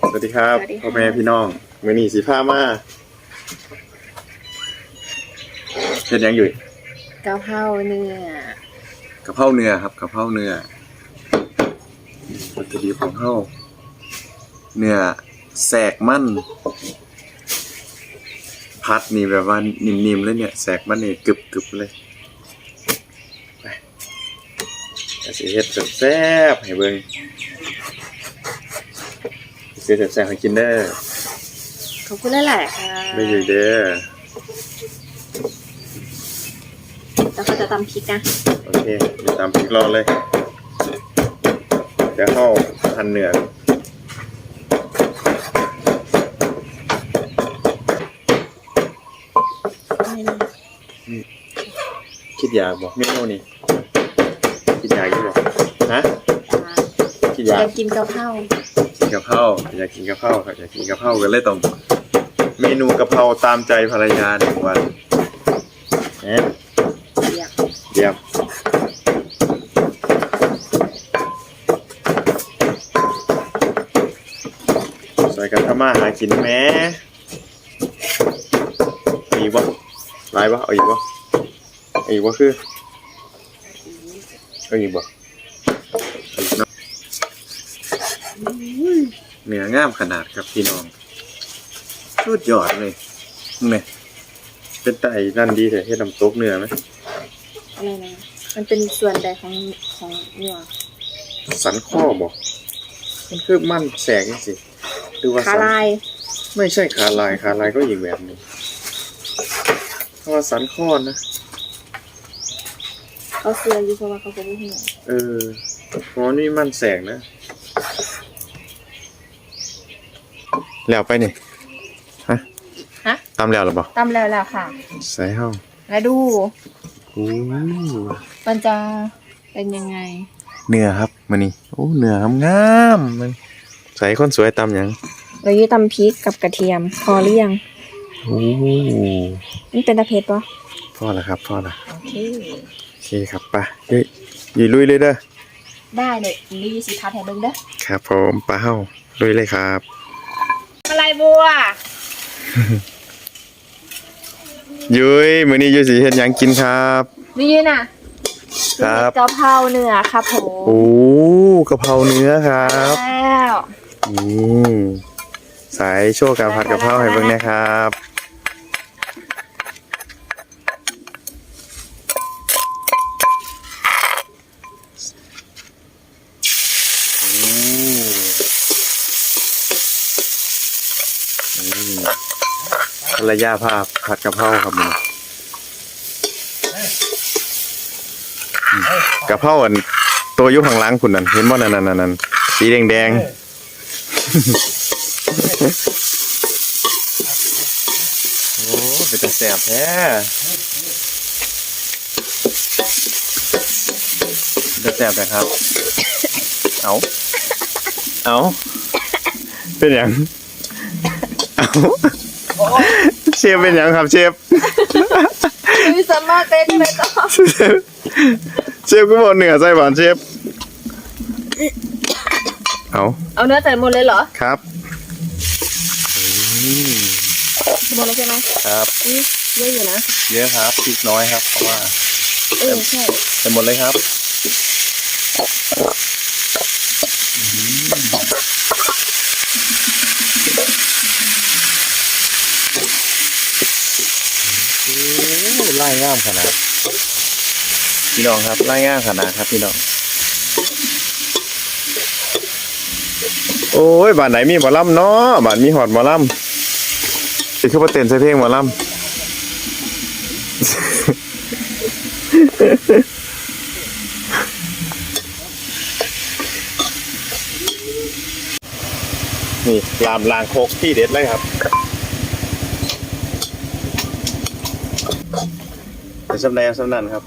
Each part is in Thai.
สวัสดีครับสวัสดีค่ะ พ่อแม่พี่น้องมือนีสีผ้ามาเฮ็ดหยังอยู่กะเพราเนื้อกะเพราเนื้อครับกะเพราเนื้อวัตถุดิบของเฮาเนื้อแสกมันพัดนี่แบบว่านิ่มๆเลยเนี่ยแสกมันนี่กรึบๆเลยไปก็สิเฮ็ดแซ่บๆให้เบิ่ง สิเฮ็ดแซ่บๆให้กินเด้อขอบคุณหลายๆค่ะไม่อยู่เด้อแล้วเขาจะตำพริกนะ โอเคเดี๋ยวตามพริกรอเลย เดี๋ยวเข้าพันเหนือคิดอยากบอกเมนูนี่คิดอยากอยู่บอกฮะ คิดอยากอยากกินกะเพรา นกะเพราอยากกินกะเพราครับอยากกินกะเพรากันเลยต้องเมนูกะเพราตามใจภรรยาหนึ่งวันเอ๊ะอยากเยี่ยมใส่กันทำมาหากินแหม่มีบ่หลายบ่เอาอีกบ่เอาอีกบ่คือเอาอีกบ่อาอีกเนาะ เนื้องามขนาดครับพี่น้องสุดยอดเลยนี่เป็นไตนั่นดีแต่เฮ็ดน้ำตกเนื้อไหมอะไรนะมันเป็นส่วนใดของของเนื้อสันข้อบอกมันคือมั่นแสงสิหรือว่าคาสันลาย ไม่ใช่ขาลายขาลายก็อีกแบบหนึงเพราะว่าสันข้อนะเขาเสืออยู่เพราะว่าเขาเป็นหัวเออเพราะนี่มั่นแสงนะ แล้วไปนี่ฮะฮะ ตามแล้วหรือเปล่าตำแล้วแล้วค่ะ ใส่ห้าแล้วดูโอ้มันจะเป็นยังไง เนื้อครับมันนี่โอ้เนื้องามๆมันใส่คนสวยตามหยังเราอยู่ตำพริกกับกระเทียม พอหรือยังโอ้มันเป็นตะเพ็ดปะพอแล้วครับพอแล้วโอเค โอเคครับไปเฮ้ยยีลุยเลยเด้อได้เลยรีสิทัดให้เบิ่งเด้อ ครับผมปลาเฮ้าลุยเลยครับ อะไรบัวยุ้ยมื้อนี้ยุ้ยสิเฮ็ดหยังกินครับ นี่น่ะครับกะเพราเนื้อครับผมโอ้กะเพราเนื้อครับแล้วนี่สายโชว์การผัดกะเพราให้เบิ่งนะครับ ภรรยาภาพผัดกะเพราครับมันกะเพราอันตัวอยุข้างหล่างคุณนั่นเห็นบ่นั่นนั่นนั่นนั่นสีแดงแดงๆโอ้เป็นตาแสบแท้เป็นตาแสบนะครับ เอาเอาเป็นอย่างเอา เชฟเป็นอย่างครับเชฟมีสามารถเต้นไปต่อเชฟเชฟก็บอกเหนือใส่หวานเชฟ เอาเอาเนื้อใส่หมดเลยเหรอ ครับหมดแล้วใช่ไหมครับอุ้ยเยอะอยู่นะ เยอะครับพริกน้อยครับเพราะว่าเออใช่ใส่หมดเลยครับโอ้ไล่ ง่ามขนาด พี่น้องครับไล่ง่ามขนาดครับพี่น้อง โอ้ยบ้านไหนมีหมอลำเนาะบ้านมีหอดหมอลำสิคือประเต้นใส่เพลงหมอลำนี่ลามลางโคกที่เด็ดเลยครับเป็น สำแดงสำนันครับ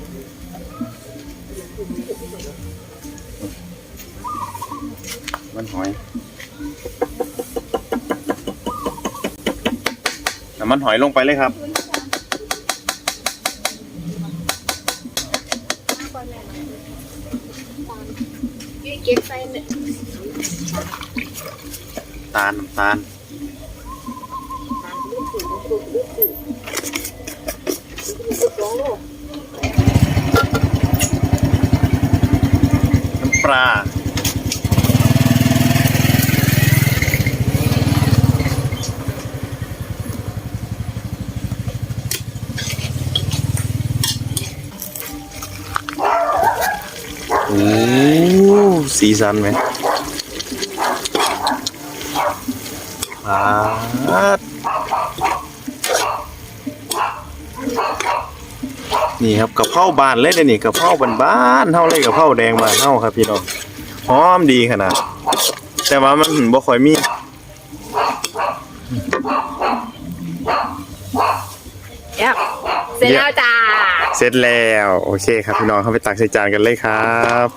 มันหอยน้ำมันหอยลงไปเลยครับเก็บใส่ำตาลน้ำตาล น้ำปลาโอ้สีสันไหมมา นี่ครับกะเพราบานเลยเด้อนี่กะเพราบานบ้านๆเท่าเลยกะเพราแดงบานเท่าครับพี่น้องหอมดีขนาด แต่ว่ามันบ่ค่อยมียับเสร็จแล้วจ้า เสร็จแล้ว โอเคครับพี่น้องเข้าไปตักใส่จานกันเลยครับ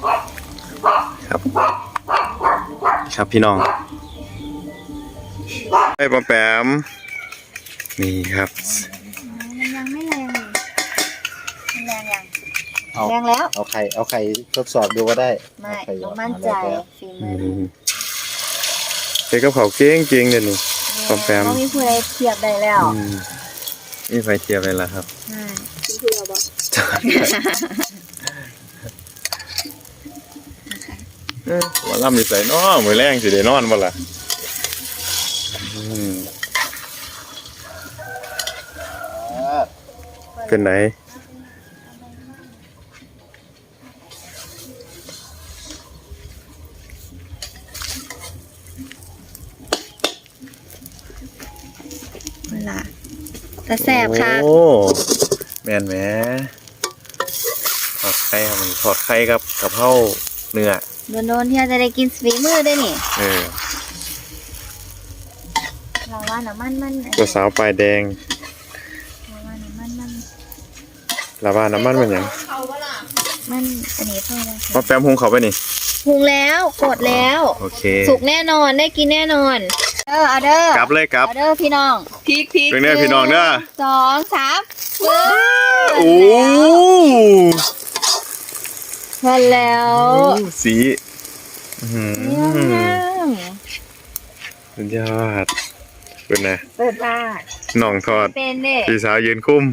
ครับ ครับพี่น้องไอ้ปอมแปมนี่ครับ มันยังไม่แรงเลยมัน แรงยังเอาแรงแล้ว เอาไข่เอาไข่ทดสอบดูก็ได้ไม่เอาไข่หยต้อองดมั่นมาใจแล้วฝีอืมือมเด็กกับเขาเก่งจริงเดี๋ยวนี้ปอมแปมเขามีผู้ใดเทียบได้แล้วอืมนี่ไฟเทียบเลยล่ะครับใช่คุณคือเราบอกเอ้ยว่าล่ำนิสัยน้อมือแรงสิได้นอนบ่ล่ะอืมเป็นไหน แต่แสบค่ะโอ้แมนแหมทอดไข่ครับมันทอดไข่กับกะเพราเนื้อโดนๆที่เราจะได้กินฝีมือด้วยนี่เออเราว่าน้ำมันมันตัวสาวปลายแดงเราว่าน้ำมันมันลาบ้าน้ำมันมันหยังมันอันนี้เท่าไหร่มาแปมหุงเขาไปนี่หุงแล้วกดแล้ว โอเค สุกแน่นอนได้กินแน่นอน เด้อเอาเด้อกลับเลยกลับเอาเด้อพี่น้องพริกพริกเรื่องเนี้ยพี่น้องเด้อสองสามปึ๊บโอ้เพิ่นแล้วสีอื้อหืเยี่ยมอมากสุดยอดเป็นไงเปิดบ้านน้องทอดเป็นเด้พี่สาวยืนคุ้ม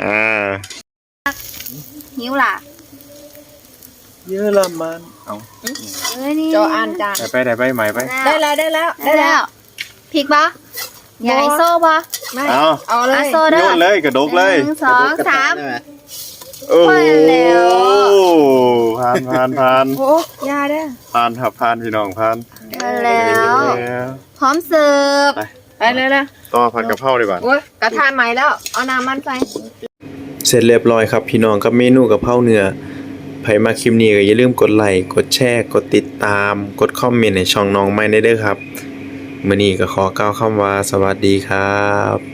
อ่า หิวล่ะ เยอรมันเอาเอ้ยนี่จออ่านจ้ะไปไปได้ไปใหม่ไปได้แล้วได้แล้วได้แล้วพริกปะใหญ่โซ่ปะไม่เอาเอาเลอะยโซ่เด้โยอนเลยกระดกเลยหนึ่งสองสามได้ไหโอ้ไปแล้วผ่านผ่านผ่านโอ้ยาเด้อผ่านครับผ่านพี่น้องผ่านมาแล้วแล้วพร้อมเสิร์ฟไปเลยเลยต่อผัดกะเพราดีกว่า โอ้ยกระทะใหม่แล้ว เอาน้ำมันใส่ เสร็จเรียบร้อยครับพี่น้องกับเมนูกะเพราเนื้อ ใครมาคลิปนี้ก็อย่าลืมกดไลค์กดแชร์ กดติดตาม กดคอมเมนต์ในช่องน้องไม่ได้เด้อครับมื้อนี้ก็ขอกล่าวคำว่าสวัสดีครับ